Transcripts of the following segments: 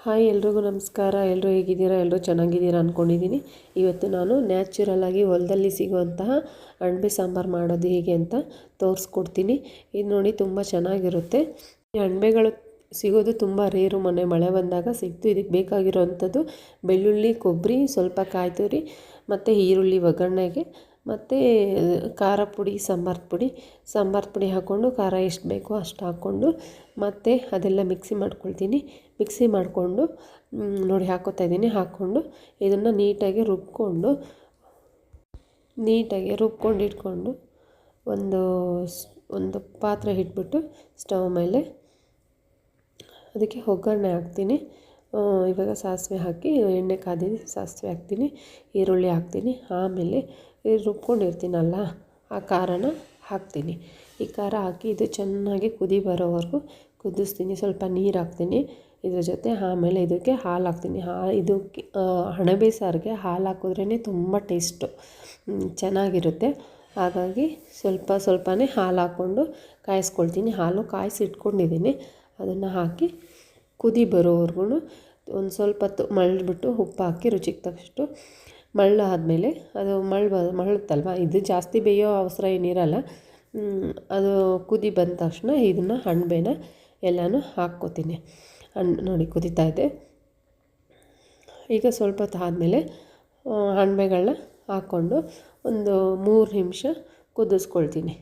Hi, ಎಲ್ರಿಗೂ ನಮಸ್ಕಾರ. ಎಲ್ಲರೂ ಹೇಗಿದ್ದೀರಾ? ಎಲ್ಲರೂ ಚೆನ್ನಾಗಿದ್ದೀರಾ ಅಂದ್ಕೊಂಡಿದ್ದೀನಿ ಇವತ್ತು ನಾನು ನ್ಯಾಚುರಲ್ಲಾಗಿ ಹೊಲದಲ್ಲಿ ಸಿಗುವಂತಹ ಅಣಬೆ ಸಾಂಬಾರು ಮಾಡೋದು ಹೇಗೆ ಅಂತ ತೋರಿಸ್ಕೊಡ್ತೀನಿ. ಇದು ನೋಡಿ ತುಂಬ ಚೆನ್ನಾಗಿರುತ್ತೆ. ಈ ಅಣಬೆಗಳು ಸಿಗೋದು ತುಂಬ ರೇರು. ಮೊನ್ನೆ ಮಳೆ ಬಂದಾಗ ಸಿಕ್ತು. ಇದಕ್ಕೆ ಬೇಕಾಗಿರೋವಂಥದ್ದು ಬೆಳ್ಳುಳ್ಳಿ, ಕೊಬ್ಬರಿ, ಸ್ವಲ್ಪ ಕಾಯಿ ತುರಿ ಮತ್ತು ಈರುಳ್ಳಿ ಒಗ್ಗರಣೆಗೆ. ಮತ್ತು, ಖಾರ ಪುಡಿ, ಸಾಂಬಾರು ಪುಡಿ ಸಾಂಬಾರು ಪುಡಿ ಹಾಕ್ಕೊಂಡು ಖಾರ ಎಷ್ಟು ಬೇಕೋ ಅಷ್ಟು ಹಾಕ್ಕೊಂಡು ಮತ್ತು ಅದೆಲ್ಲ ಮಿಕ್ಸಿ ಮಾಡ್ಕೊಳ್ತೀನಿ. ಮಿಕ್ಸಿ ಮಾಡಿಕೊಂಡು ನೋಡಿ ಹಾಕೋತಾ ಇದ್ದೀನಿ. ಹಾಕ್ಕೊಂಡು ಇದನ್ನು ನೀಟಾಗಿ ರುಬ್ಕೊಂಡು ನೀಟಾಗಿ ರುಬ್ಕೊಂಡು ಇಟ್ಕೊಂಡು ಒಂದು ಒಂದು ಪಾತ್ರೆ ಇಟ್ಬಿಟ್ಟು ಸ್ಟವ್ ಮೇಲೆ ಅದಕ್ಕೆ ಒಗ್ಗರಣೆ ಹಾಕ್ತೀನಿ. ಇವಾಗ ಸಾಸಿವೆ ಹಾಕಿ ಎಣ್ಣೆ ಕಾದಿದೆ ಸಾಸಿವೆ ಹಾಕ್ತೀನಿ, ಈರುಳ್ಳಿ ಹಾಕ್ತೀನಿ. ಆಮೇಲೆ ರುಬ್ಕೊಂಡಿರ್ತೀನಲ್ಲ, ಆ ಖಾರನ ಹಾಕ್ತೀನಿ. ಈ ಖಾರ ಹಾಕಿ ಇದು ಚೆನ್ನಾಗಿ ಕುದಿ ಬರೋವರೆಗೂ ಕುದಿಸ್ತೀನಿ. ಸ್ವಲ್ಪ ನೀರು ಹಾಕ್ತೀನಿ. ಇದ್ರ ಜೊತೆ ಆಮೇಲೆ ಇದಕ್ಕೆ ಹಾಲು ಹಾಕ್ತೀನಿ. ಹಾ, ಇದಕ್ಕೆ ಅಣಬೆ ಸಾರಿಗೆ ಹಾಲು ಹಾಕಿದ್ರೇ ತುಂಬ ಟೇಸ್ಟು. ಚೆನ್ನಾಗಿರುತ್ತೆ. ಹಾಗಾಗಿ ಸ್ವಲ್ಪ ಸ್ವಲ್ಪನೇ ಹಾಲು ಹಾಕ್ಕೊಂಡು ಕಾಯಿಸ್ಕೊಳ್ತೀನಿ. ಹಾಲು ಕಾಯಿಸಿ ಇಟ್ಕೊಂಡಿದ್ದೀನಿ ಅದನ್ನು ಹಾಕಿ ಕುದಿ ಬರೋವರೆಗೂ ಒಂದು ಸ್ವಲ್ಪ ಹೊತ್ತು ಉಪ್ಪು ಹಾಕಿ ರುಚಿಗೆ ತಕ್ಕಷ್ಟು ಮಳ್ಳು ಆದಮೇಲೆ ಅದು ಮಳ್ಳು ಮಳ್ಳುತ್ತಲ್ವ? ಇದು ಜಾಸ್ತಿ ಬೇಯೋ ಅವಸರ ಏನಿರಲ್ಲ. ಅದು ಕುದಿ ಬಂದ ತಕ್ಷಣ ಇದನ್ನು ಅಣಬೆನ ಎಲ್ಲನೂ ಹಾಕ್ಕೋತೀನಿ. ಹಣ್ಣು ನೋಡಿ ಕುದಿತಾ ಇದೆ. ಈಗ ಸ್ವಲ್ಪ ಹೊತ್ತು ಆದಮೇಲೆ ಅಣ್ಬೆಗಳನ್ನ ಹಾಕ್ಕೊಂಡು ಒಂದು ಮೂರು ನಿಮಿಷ ಕುದಿಸ್ಕೊಳ್ತೀನಿ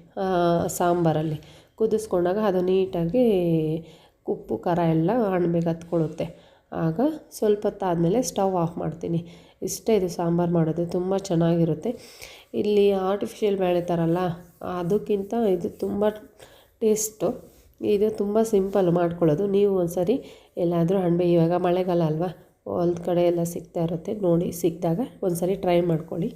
ಸಾಂಬಾರಲ್ಲಿ. ಕುದಿಸ್ಕೊಂಡಾಗ ಅದು ನೀಟಾಗಿ ಉಪ್ಪು, ಖಾರ ಎಲ್ಲ ಅಣ್ಬೆಗೆ ಹತ್ಕೊಳ್ಳುತ್ತೆ. ಆಗ ಸ್ವಲ್ಪ ಹೊತ್ತಾದಮೇಲೆ ಸ್ಟವ್ ಆಫ್ ಮಾಡ್ತೀನಿ. ಇಷ್ಟೇ ಇದು ಸಾಂಬಾರು ಮಾಡೋದು, ತುಂಬ ಚೆನ್ನಾಗಿರುತ್ತೆ. ಇಲ್ಲಿ ಆರ್ಟಿಫಿಷಿಯಲ್ ಬೆಳೀತಾರಲ್ಲ ಅದಕ್ಕಿಂತ ಇದು ತುಂಬ ಟೇಸ್ಟು ಇದು ತುಂಬ ಸಿಂಪಲ್ ಮಾಡ್ಕೊಳ್ಳೋದು. ನೀವು ಒಂದು ಸರಿ ಎಲ್ಲಾದರೂ ಹಣ್ಣು, ಇವಾಗ ಮಳೆಗಾಲ ಅಲ್ವಾ, ಹೊಲ್ದ ಕಡೆ ಎಲ್ಲ ಸಿಗ್ತಾ ಇರುತ್ತೆ, ನೋಡಿ ಸಿಕ್ಕಿದಾಗ ಒಂದು ಸರಿ ಟ್ರೈ ಮಾಡ್ಕೊಳ್ಳಿ.